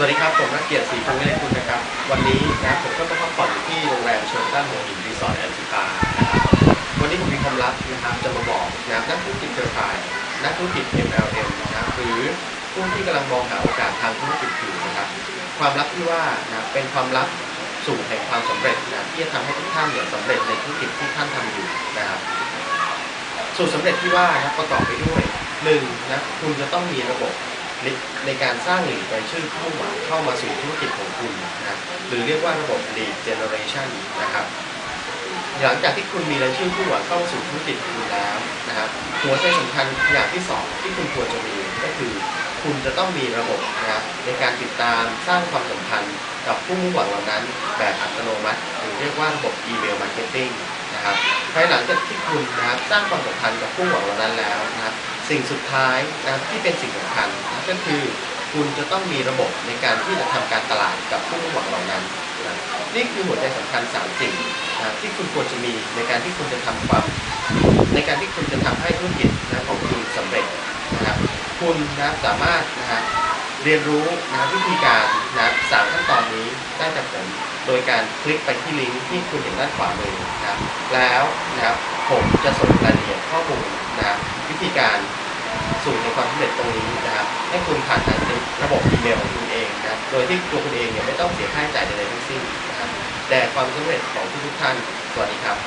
สวัสดีครับ ผมนักเกียรติศรีพงษ์วิเลคุณนะครับ วันนี้นะผมก็มาพักผ่อนอยู่ที่โรงแรมเชอร์ตันหัวหินรีสอร์ทแอนด์สปานะครับวันนี้ผมมีความลับนะครับจะมาบอกนะนักธุรกิจเครือข่าย นักธุรกิจ MLM นะครับหรือผู้ที่กำลังมองหาโอกาสทางธุรกิจอยู่นะครับ ความลับที่ว่านะเป็นความลับสู่แห่งความสำเร็จนะที่จะทำให้ทุกท่านเนี่ยสำเร็จในธุรกิจที่ท่านทำอยู่นะครับสูตรสำเร็จที่ว่านะประกอบไปด้วยหนึ่งนะคุณจะต้องมีระบบ ในในการสร้างหลีดรายชื่อผู้หวังเข้ามาสู่ธุรกิจของคุณนะหรือเรียกว่าระบบ lead generation นะครับหลังจากที่คุณมีรายชื่อผู้หวังเข้าสู่ธุรกิจของคุณแล้วนะครับหัวใจสำคัญอย่างที่สองที่คุณควรจะมีก็คือ คุณจะต้องมีระบบนะครับในการติดตามสร้างความสัมพันธ์กับผู้มุ่งหวังเหล่านั้น แบบอัตโนมัติหรือเรียกว่าระบบอีเมลมาร์เก็ตติ้งนะครับภายหลังจากที่คุณนะครับสร้างความสัมพันธ์กับผู้หวังเหล่านั้นแล้วนะครับ สิ่งสุดท้ายนะครับที่เป็นสิ่งสำคัญนะก็คือคุณจะต้องมีระบบในการที่จะทำการตลาดกับผู้หวังเหล่านั้นนะนี่คือหัวใจสำคัญสามสิ่งนะที่คุณควรจะมีในการที่คุณจะทำความ ในการที่คุณจะทำให้ธุรกิจนะของคุณสำเร็จนะครับคุณนะสามารถนะครับเรียนรู้นะวิธีการนะสามขั้นตอนนี้ได้จากผมโดยการคลิกไปที่ลิงก์ที่คุณเห็นด้านขวามือนะครับแล้วนะครับผมจะส่งรายละเอียดข้อมูลนะวิธีการ สู่ในความสำเร็จตรงนี้นะครับให้คุณผ่านทางระบบอีเมลของคุณเองนะโดยที่ตัวคุณเองเนี่ยไม่ต้องเสียค่าใช้จ่ายใดๆทั้งสิ้นนะครับแต่ความสำเร็จของทุกๆท่านสวัสดีครับ